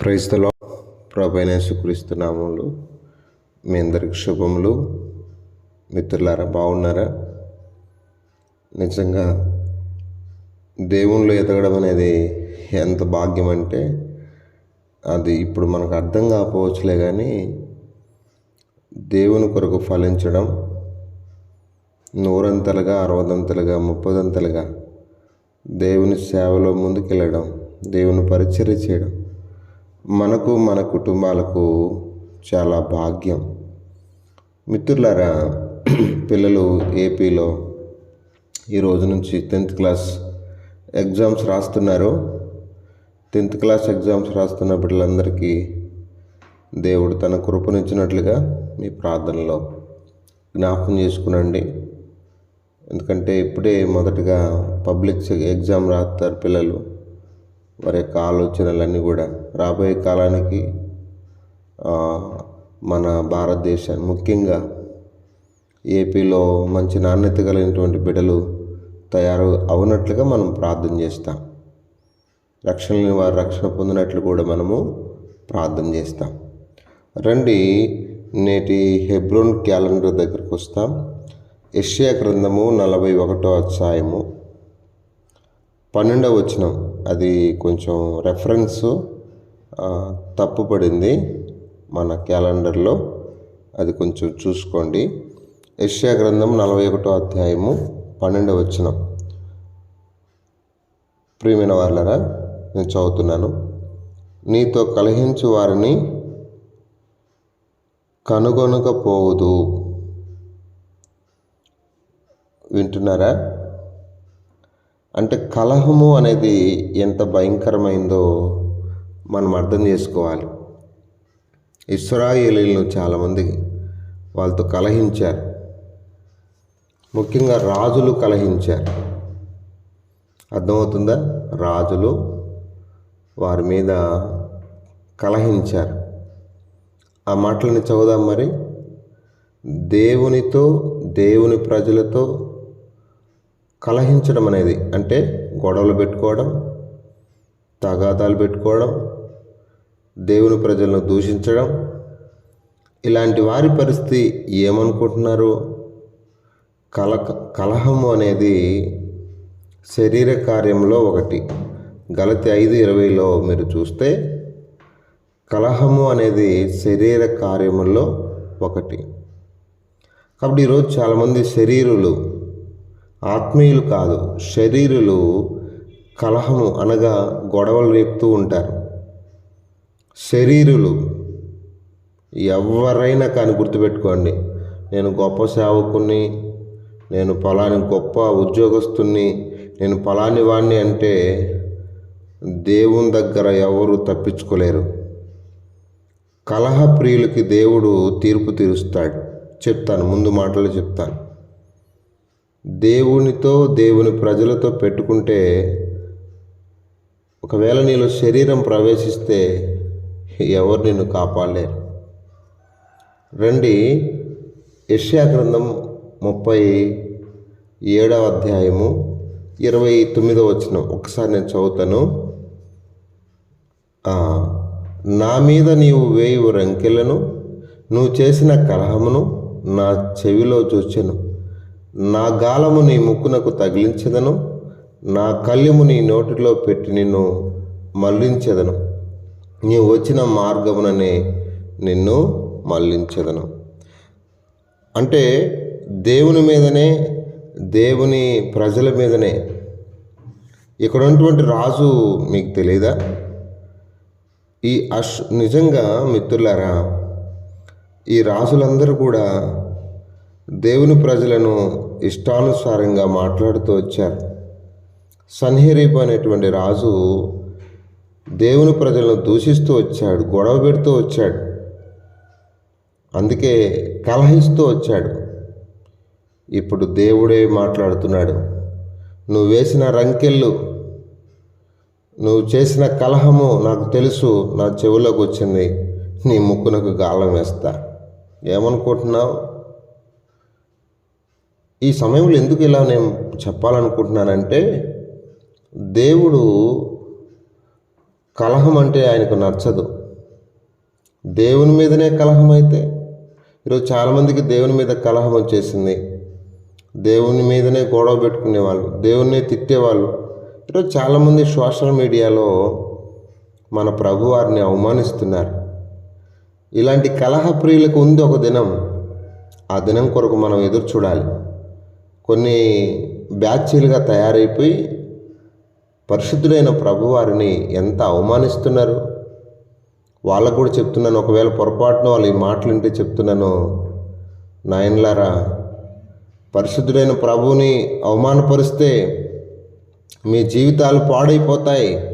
క్రైస్తలో ప్రభైన సుక్రీస్తునామములు మీ అందరికి శుభములు. మిత్రులారా బాగున్నారా? నిజంగా దేవుళ్ళు ఎదగడం అనేది ఎంత భాగ్యం అంటే అది ఇప్పుడు మనకు అర్థం కాకపోవచ్చులే కానీ దేవుని కొరకు ఫలించడం నూరంతలుగా అరవదంతలుగా ముప్పదంతలుగా దేవుని సేవలో ముందుకెళ్ళడం దేవుని పరిచర్య చేయడం మనకు మన కుటుంబాలకు చాలా భాగ్యం. మిత్రులారా పిల్లలు ఏపీలో ఈ రోజు నుంచి టెన్త్ క్లాస్ ఎగ్జామ్స్ రాస్తున్నారు. టెన్త్ క్లాస్ ఎగ్జామ్స్ రాస్తున్న బిడ్డలందరికీ దేవుడు తన కృపనిచ్చినట్లుగా మీ ప్రార్థనలో జ్ఞాపకం చేసుకునండి. ఎందుకంటే ఇప్పుడే మొదటగా పబ్లిక్ ఎగ్జామ్ రాస్తారు పిల్లలు. వారి యొక్క ఆలోచనలన్నీ కూడా రాబోయే కాలానికి మన భారతదేశం ముఖ్యంగా ఏపీలో మంచి నాణ్యత కలిగినటువంటి బిడ్డలు తయారు అవునట్లుగా మనం ప్రార్థన చేస్తాం. రక్షణ లేని వారు రక్షణ పొందినట్లు కూడా మనము ప్రార్థన చేస్తాం. రండి నేటి హెబ్రోన్ క్యాలెండర్ దగ్గరకు వస్తాం. యష్యా గ్రంథము నలభై ఒకటో అధ్యాయము పన్నెండవ వచనం. అది కొంచెం రెఫరెన్స్ తప్పుపడింది మన క్యాలెండర్లో. అది కొంచెం చూసుకోండి. యెషయా గ్రంథం నలభై ఒకటో అధ్యాయము పన్నెండవ వచనం. ప్రియమైన వాళ్ళరా నేను చదువుతున్నాను. నీతో కలహించు వారిని కనుగొనకపోవదు వింటున్నారా? అంటే కలహము అనేది ఎంత భయంకరమైందో మనం అర్థం చేసుకోవాలి. ఇస్రాయేలీలను చాలామంది వాళ్ళతో కలహించారు. ముఖ్యంగా రాజులు కలహించారు. అర్థమవుతుందా? రాజులు వారి మీద కలహించారు. ఆ మాటలని చదువుదాం మరి. దేవునితో దేవుని ప్రజలతో కలహించడం అనేది అంటే గొడవలు పెట్టుకోవడం తగాదాలు పెట్టుకోవడం దేవుని ప్రజలను దూషించడం. ఇలాంటి వారి పరిస్థితి ఏమనుకుంటున్నారు? కల కలహము అనేది శరీర కార్యంలో ఒకటి. గలతి ఐదు ఇరవైలో మీరు చూస్తే కలహము అనేది శరీర కార్యముల్లో ఒకటి. కాబట్టి ఈరోజు చాలామంది శరీరులు ఆత్మీయులు కాదు శరీరులు కలహము అనగా గొడవలు రేపుతూ ఉంటారు. శరీరులు ఎవరైనా కానీ గుర్తుపెట్టుకోండి నేను గొప్ప సేవకుని నేను పలాని గొప్ప ఉద్యోగస్తుని నేను పలాని వాణ్ణి అంటే దేవుని దగ్గర ఎవరు తప్పించుకోలేరు. కలహ ప్రియులకి దేవుడు తీర్పు తీరుస్తాడు. చెప్తాను ముందు మాటలు చెప్తాను. దేవునితో దేవుని ప్రజలతో పెట్టుకుంటే ఒకవేళ నీలో శరీరం ప్రవేశిస్తే ఎవరు నిన్ను కాపాడలేరు. రండి యష్యా గ్రంథం ముప్పై ఏడవ అధ్యాయము ఇరవై తొమ్మిదవ వచ్చిన ఒకసారి నేను చదువుతాను. నా మీద నీవు వేయు రంకెలను నువ్వు చేసిన కలహమును నా చెవిలో చూచెను. నా గాలము నీ ముక్కునకు తగిలించదను నా కళ్ళెము నీ నోటిలో పెట్టి నిన్ను మళ్ళించదను నీవు వచ్చిన మార్గముననే నిన్ను మళ్ళించదను అంటే దేవుని మీదనే దేవుని ప్రజల మీదనే. ఇక్కడ ఉన్నటువంటి రాజు మీకు తెలియదా ఈ అష్ నిజంగా మిత్రులారా ఈ రాజులందరూ కూడా దేవుని ప్రజలను ఇష్టానుసారంగా మాట్లాడుతూ వచ్చారు. సన్హెరీబ్ అనేటువంటి రాజు దేవుని ప్రజలను దూషిస్తూ వచ్చాడు గొడవ పెడుతూ వచ్చాడు. అందుకే కలహిస్తూ వచ్చాడు. ఇప్పుడు దేవుడే మాట్లాడుతున్నాడు నువ్వు వేసిన రంకెళ్ళు నువ్వు చేసిన కలహము నాకు తెలుసు నా చెవులోకి వచ్చింది నీ ముక్కునకు గాలం వేస్తా. ఏమనుకుంటున్నావు? ఈ సమయంలో ఎందుకు ఇలా నేను చెప్పాలనుకుంటున్నానంటే దేవుడు కలహం అంటే ఆయనకు నచ్చదు. దేవుని మీదనే కలహం అయితే ఈరోజు చాలామందికి దేవుని మీద కలహం వచ్చేసింది. దేవుని మీదనే గొడవ పెట్టుకునేవాళ్ళు దేవుణ్ణి తిట్టేవాళ్ళు. ఈరోజు చాలామంది సోషల్ మీడియాలో మన ప్రభువారిని అవమానిస్తున్నారు. ఇలాంటి కలహ ప్రియులకు ఉంది ఒక దినం. ఆ దినం కొరకు మనం ఎదురు చూడాలి. కొన్ని బ్యాచీలుగా తయారైపోయి పరిశుద్ధుడైన ప్రభువారిని ఎంత అవమానిస్తున్నారు? వాళ్ళకు కూడా చెప్తున్నాను ఒకవేళ పొరపాటున వాళ్ళు ఈ మాటలు వింటే చెప్తున్నాను. నాయనలారా పరిశుద్ధుడైన ప్రభువుని అవమానపరిస్తే మీ జీవితాలు పాడైపోతాయి.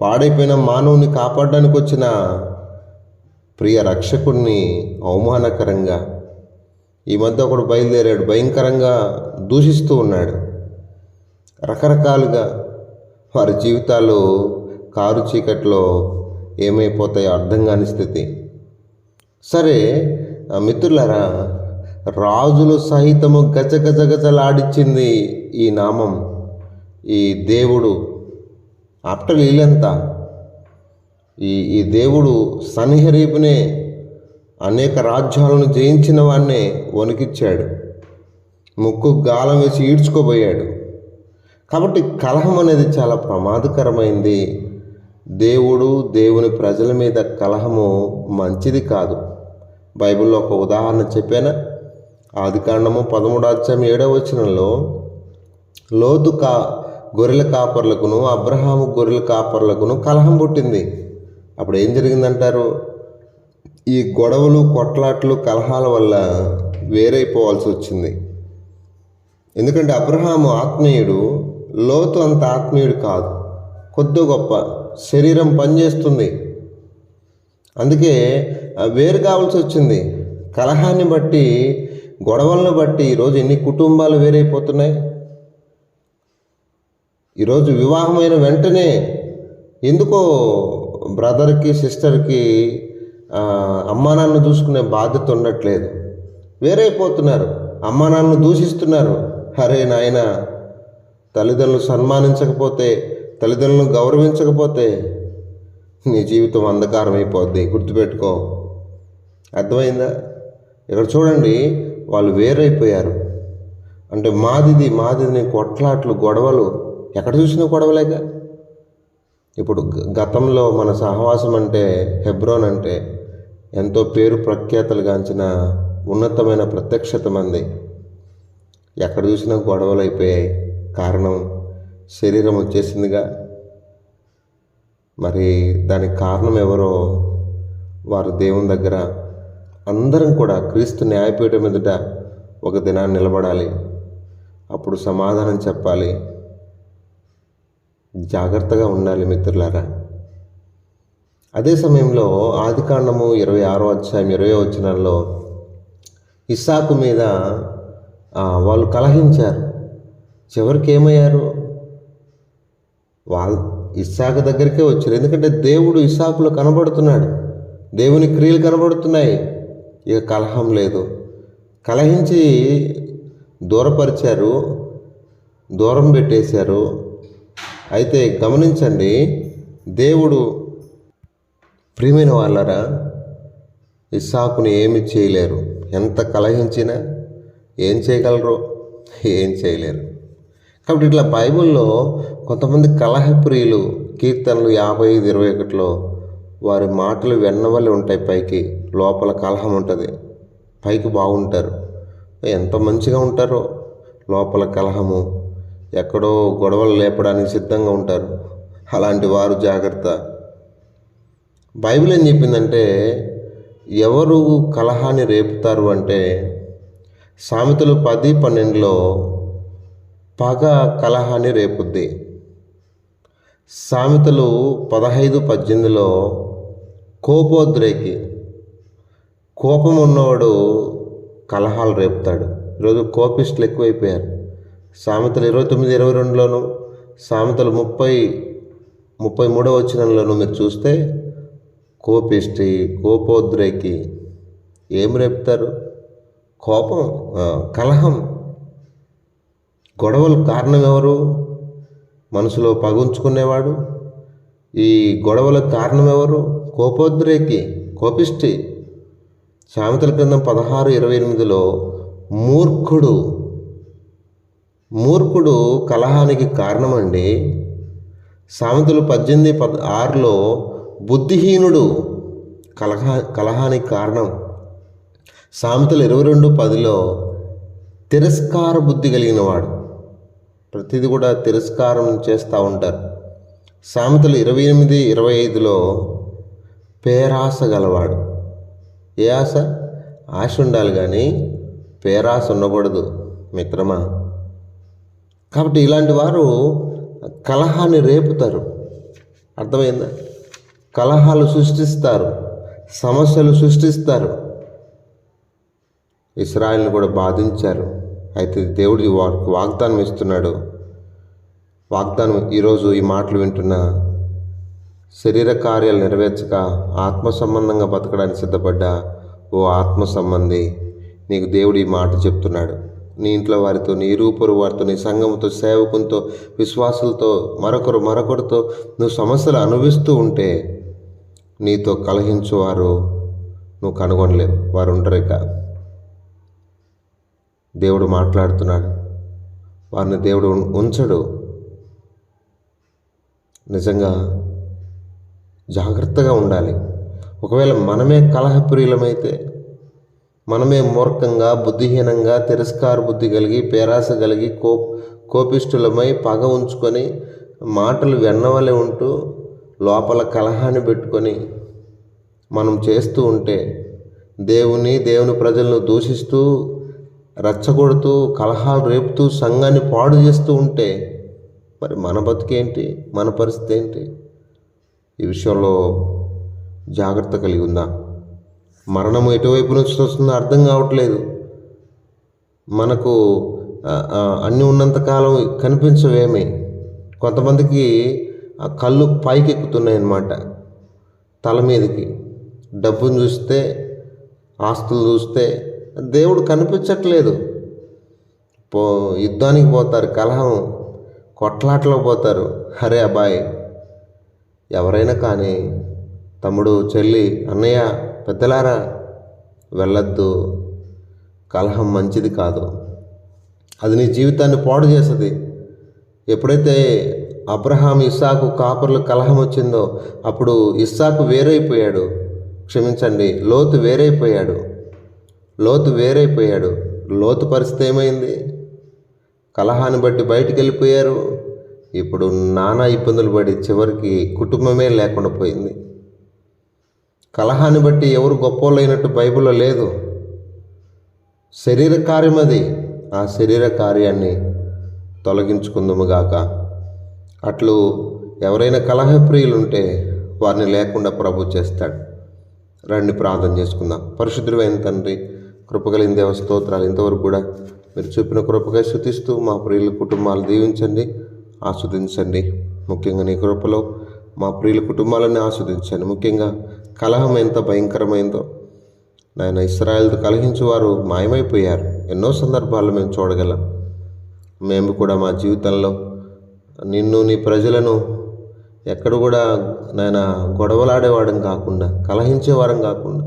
పాడైపోయిన మానవుని కాపాడడానికి వచ్చిన ప్రియ రక్షకుడిని అవమానకరంగా ఈ మధ్య ఒకడు బయలుదేరాడు భయంకరంగా దూషిస్తూ ఉన్నాడు. రకరకాలుగా వారి జీవితాలు కారు చీకట్లో ఏమైపోతాయో అర్థం కాని స్థితి. సరే ఆ మిత్రులారా రాజులు సహితము గజ గజ గజలాడిచ్చింది ఈ నామం ఈ దేవుడు. ఆఫ్టర్ వీళ్ళంతా ఈ ఈ దేవుడు సన్హరీపునే అనేక రాజ్యాలను జయించిన వాడినే వణికిచ్చాడు. ముక్కు గాలం వేసి ఈడ్చుకోబోయాడు. కాబట్టి కలహం అనేది చాలా ప్రమాదకరమైంది. దేవుడు దేవుని ప్రజల మీద కలహము మంచిది కాదు. బైబిల్లో ఒక ఉదాహరణ చెప్పానా. ఆది కాండము పదమూడు అధ్యాయం ఏడవ వచనంలో లోతు కా గొర్రెల కాపర్లకును అబ్రహాము గొర్రెల కాపర్లకును కలహం పుట్టింది. అప్పుడు ఏం జరిగిందంటారు? ఈ గొడవలు కొట్లాట్లు కలహాల వల్ల వేరైపోవాల్సి వచ్చింది. ఎందుకంటే అబ్రహాము ఆత్మీయుడు లోతు అంత ఆత్మీయుడు కాదు. కొద్ది గొప్ప శరీరం పనిచేస్తుంది. అందుకే ఆ, వేరు కావాల్సి వచ్చింది. కలహాన్ని బట్టి గొడవలను బట్టి ఈరోజు ఎన్ని కుటుంబాలు వేరైపోతున్నాయి. ఈరోజు వివాహమైన వెంటనే ఎందుకో బ్రదర్కి సిస్టర్కి అమ్మా నాన్న చూసుకునే బాధ్యత ఉండట్లేదు. వేరైపోతున్నారు. అమ్మా నాన్నను దూషిస్తున్నారు. హరే నాయన తల్లిదండ్రులు సన్మానించకపోతే తల్లిదండ్రులను గౌరవించకపోతే నీ జీవితం అంధకారం అయిపోద్ది గుర్తుపెట్టుకో. అర్థమైందా? ఇక్కడ చూడండి వాళ్ళు వేరైపోయారు. అంటే మాదిది మాదిదిని కొట్లాట్లు గొడవలు ఎక్కడ చూసినా గొడవలేక. ఇప్పుడు గ- గతంలో మన సహవాసం అంటే హెబ్రోన్ అంటే ఎంతో పేరు ప్రఖ్యాతలుగాంచిన ఉన్నతమైన ప్రత్యక్షత మంది. ఎక్కడ చూసినా గొడవలు అయిపోయాయి. కారణం శరీరం వచ్చేసిందిగా. మరి దానికి కారణం ఎవరో వారు దేవుని దగ్గర అందరం కూడా క్రీస్తు న్యాయపీఠం ఎదుట ఒక దినాన్ని నిలబడాలి. అప్పుడు సమాధానం చెప్పాలి. జాగ్రత్తగా ఉండాలి మిత్రులారా. అదే సమయంలో ఆదికాండము ఇరవై ఆరో అధ్యాయం ఇరవై వచ్చినాల్లో ఇస్సాకు మీద వాళ్ళు కలహించారు. చివరికి ఏమయ్యారు వాళ్ళ ఇస్సాకు దగ్గరికే వచ్చారు. ఎందుకంటే దేవుడు ఇస్సాకులో కనబడుతున్నాడు. దేవుని క్రియలు కనబడుతున్నాయి. ఇక కలహం లేదు. కలహించి దూరపరిచారు. దూరం పెట్టేశారు. అయితే గమనించండి దేవుడు ప్రియమైన వాళ్ళరా ఇస్సాకుని ఏమి చేయలేరు. ఎంత కలహించినా ఏం చేయగలరు? ఏం చేయలేరు. కాబట్టి ఇట్లా బైబిల్లో కొంతమంది కలహప్రియులు కీర్తనలు యాభై ఐదు ఇరవై ఒకటిలో వారి మాటలు వెన్నవల్లి ఉంటాయి పైకి లోపల కలహం ఉంటుంది. పైకి బాగుంటారు. ఎంత మంచిగా ఉంటారో లోపల కలహము ఎక్కడో గొడవలు లేపడానికి సిద్ధంగా ఉంటారు. అలాంటి వారు జాగ్రత్త. బైబిల్ ఏం చెప్పిందంటే ఎవరు కలహాన్ని రేపుతారు అంటే సామెతలు పది పన్నెండులో పగ కలహాన్ని రేపుద్ది. సామెతలు పదహైదు పద్దెనిమిదిలో కోపోద్రేకి కోపం ఉన్నవాడు కలహాలు రేపుతాడు. ఈరోజు కోపిస్టులు ఎక్కువైపోయారు. సామెతలు ఇరవై తొమ్మిది ఇరవై రెండులోను సామెతలు ముప్పై ముప్పై మూడో వచనంలోను మీరు చూస్తే కోపిష్టి కోపోద్రేకి ఏం రేపుతారు? కోపం కలహం. గొడవలు కారణం ఎవరు మనసులో పగుంచుకునేవాడు. ఈ గొడవలకు కారణం ఎవరు కోపోద్రేకి కోపిష్టి. సామెతల క్రిందం పదహారు ఇరవై ఎనిమిదిలో మూర్ఖుడు మూర్ఖుడు కలహానికి కారణమండి. సామెతలు పద్దెనిమిది పద్ ఆరులో బుద్ధిహీనుడు కలహ కలహానికి కారణం. సామెతలు ఇరవై రెండు పదిలో తిరస్కార బుద్ధి కలిగిన వాడు ప్రతిదీ కూడా తిరస్కారం చేస్తూ ఉంటారు. సామెతలు ఇరవై ఎనిమిది ఇరవై ఐదులో పేరాస గలవాడు. ఏ ఆశ? ఆశ ఉండాలి కానీ పేరాస ఉండకూడదు మిత్రమా. కాబట్టి ఇలాంటి వారు కలహాన్ని రేపుతారు. అర్థమైందా? కలహాలు సృష్టిస్తారు సమస్యలు సృష్టిస్తారు. ఇస్రాయల్ని కూడా బాధించారు. అయితే దేవుడి వారికి వాగ్దానం ఇస్తున్నాడు. వాగ్దానం ఈరోజు ఈ మాటలు వింటున్న శరీర కార్యాలు నెరవేర్చక ఆత్మ సంబంధంగా బతకడానికి సిద్ధపడ్డ ఓ ఆత్మ సంబంధి నీకు దేవుడు ఈ మాట చెప్తున్నాడు. నీ ఇంట్లో వారితో నీ ఇరువుపొరు వారితో నీ సంఘంతో సేవకులతో విశ్వాసులతో మరొకరు మరొకరితో నువ్వు సమస్యలు అనుభవిస్తూ ఉంటే నీతో కలహించువారు నువ్వు కనుగొనలేవు. వారు ఉండరు ఇక. దేవుడు మాట్లాడుతున్నాడు. వారిని దేవుడు ఉం- ఉంచడు. నిజంగా జాగ్రత్తగా ఉండాలి. ఒకవేళ మనమే కలహప్రియులమైతే మనమే మూర్ఖంగా బుద్ధిహీనంగా తిరస్కార బుద్ధి కలిగి పేరాస కలిగి కో కోపిష్ఠులమై పగ ఉంచుకొని మాటలు వెన్నవలే ఉంటూ లోపల కలహాన్ని పెట్టుకొని మనం చేస్తూ ఉంటే దేవుని దేవుని ప్రజలను దూషిస్తూ రెచ్చగొడుతూ కలహాలు రేపుతూ సంఘాన్ని పాడు చేస్తూ ఉంటే మరి మన బతుకేంటి? మన పరిస్థితి ఏంటి? ఈ విషయంలో జాగ్రత్త కలిగి ఉందా. మరణం ఎటువైపు నుంచి వస్తుందో అర్థం కావట్లేదు. మనకు అన్నీ ఉన్నంతకాలం కనిపించవేమి? కొంతమందికి ఆ కళ్ళు పైకి ఎక్కుతున్నాయి అన్నమాట తల మీదకి. డబ్బును చూస్తే ఆస్తులు చూస్తే దేవుడు కనిపించట్లేదు. పో యుద్ధానికి పోతారు కలహం. కొట్లాటలో పోతారు. అరే అబ్బాయి ఎవరైనా కానీ తమ్ముడు చెల్లి అన్నయ్య పెద్దలారా వెళ్ళొద్దు. కలహం మంచిది కాదు. అది నీ జీవితాన్ని పాడు చేస్తుంది. ఎప్పుడైతే అబ్రహాం ఇస్సాకు కాపర్లు కలహం వచ్చిందో అప్పుడు ఇస్సాకు వేరైపోయాడు. క్షమించండి లోతు వేరైపోయాడు. లోతు వేరైపోయాడు. లోతు పరిస్థితి ఏమైంది? కలహాన్ని బట్టి బయటికి వెళ్ళిపోయారు. ఇప్పుడు నానా ఇబ్బందులు పడి చివరికి కుటుంబమే లేకుండా పోయింది. కలహాన్ని బట్టి ఎవరు గొప్పోళ్ళైనట్టు బైబిల్లో లేదు. శరీర కార్యం అది. ఆ శరీర కార్యాన్ని తొలగించుకుందాముగాక అట్లు ఎవరైనా కలహప్రియులుంటే వారిని లేకుండా ప్రభు చేస్తాడు. రండి ప్రార్థన చేసుకుందాం. పరిశుద్ధుడైన తండ్రి కృపగలిగిన దేవ స్తోత్రాలు ఇంతవరకు కూడా మీరు చూపిన కృపగా శుతిస్తూ మా ప్రియుల కుటుంబాలు దీవించండి ఆస్వాదించండి. ముఖ్యంగా నీ కృపలో మా ప్రియుల కుటుంబాలని ఆస్వాదించండి. ముఖ్యంగా కలహం ఎంత భయంకరమైందో. నాయన ఇస్రాయల్తో కలహించి వారు మాయమైపోయారు. ఎన్నో సందర్భాల్లో మేము చూడగలం. మేము కూడా మా జీవితంలో నిన్ను నీ ప్రజలను ఎక్కడ కూడా నాయన గొడవలాడేవాడం కాకుండా కలహించేవారం కాకుండా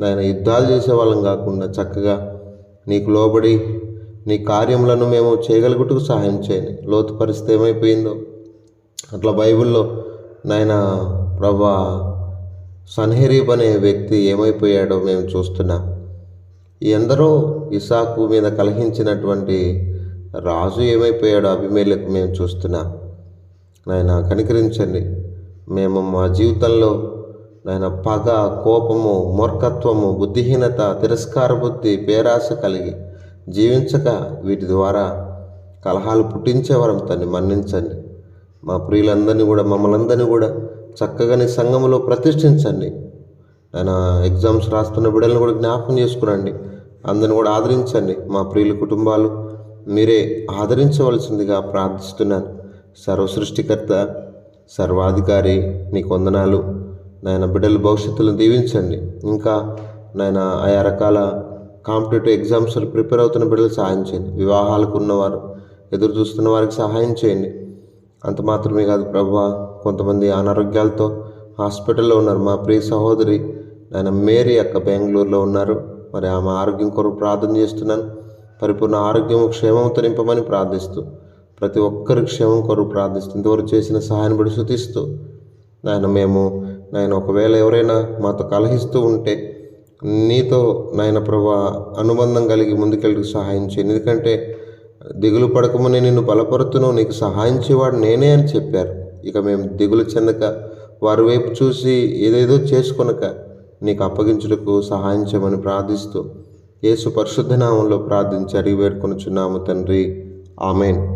నాయన యుద్ధాలు చేసేవాళ్ళం కాకుండా చక్కగా నీకు లోబడి నీ కార్యములను మేము చేయగలుగుటకు సహాయం చేయండి. లోతు పరిస్థితి ఏమైపోయిందో అట్లా బైబిల్లో నాయన ప్రభా సన్హెరీబ్ అనే వ్యక్తి ఏమైపోయాడో మేము చూస్తున్నాం. ఎందరో ఇసాకు మీద కలహించినటువంటి రాజు ఏమైపోయాడో అభిమేలకు మేము చూస్తున్నాం. నాయన కనికరించండి. మేము మా జీవితంలో నాయన పగ కోపము మూర్ఖత్వము బుద్ధిహీనత తిరస్కార బుద్ధి పేరాశ కలిగి జీవించక వీటి ద్వారా కలహాలు పుట్టించేవారం తన్ని మన్నించండి. మా ప్రియులందరినీ కూడా మమ్మల్ందరినీ కూడా చక్కగానే సంఘంలో సంఘములో ప్రతిష్ఠించండి. ఆయన ఎగ్జామ్స్ రాస్తున్న బిడ్డలను కూడా జ్ఞాపకం చేసుకునండి. అందరిని కూడా ఆదరించండి. మా ప్రియుల కుటుంబాలు మీరే ఆదరించవలసిందిగా ప్రార్థిస్తున్నాను. సర్వసృష్టికర్త సర్వాధికారి నీకు వందనాలు. నాయన బిడ్డల భవిష్యత్తులను దీవించండి. ఇంకా నాయన ఆయా రకాల కాంపిటేటివ్ ఎగ్జామ్స్లో ప్రిపేర్ అవుతున్న బిడ్డలు సహాయం చేయండి. వివాహాలకు ఉన్నవారు ఎదురు చూస్తున్న వారికి సహాయం చేయండి. అంత మాత్రమే కాదు ప్రభు కొంతమంది అనారోగ్యాలతో హాస్పిటల్లో ఉన్నారు. మా ప్రియ సహోదరి నాయన మేరీ అక్క బెంగళూరులో ఉన్నారు. మరి ఆమె ఆరోగ్యం కొరకు ప్రార్థన చేస్తున్నాను. పరిపూర్ణ ఆరోగ్యం క్షేమంతో నింపమని ప్రార్థిస్తూ ప్రతి ఒక్కరి క్షేమం కొరకు ప్రార్థిస్తూ ఇంతవరకు చేసిన సహాయాన్ని బట్టి శుతిస్తూ నాయన మేము నాయన ఒకవేళ ఎవరైనా మాతో కలహిస్తూ ఉంటే నీతో నాయన ప్రభా అనుబంధం కలిగి ముందుకెళ్ళి సహాయం చేయండి. ఎందుకంటే దిగులు పడకమునే నిన్ను బలపరుతును నీకు సహాయం చేయవాడు నేనే అని చెప్పారు. ఇక మేము దిగులు చెందక వారి వైపు చూసి ఏదేదో చేసుకొనక నీకు అప్పగించుటకు సహాయం చేయమని ప్రార్థిస్తూ యేసు పరిశుద్ధ నామంలో ప్రార్థించి అడిగి వేడుకొనుచున్నాము తండ్రి. ఆమెన్.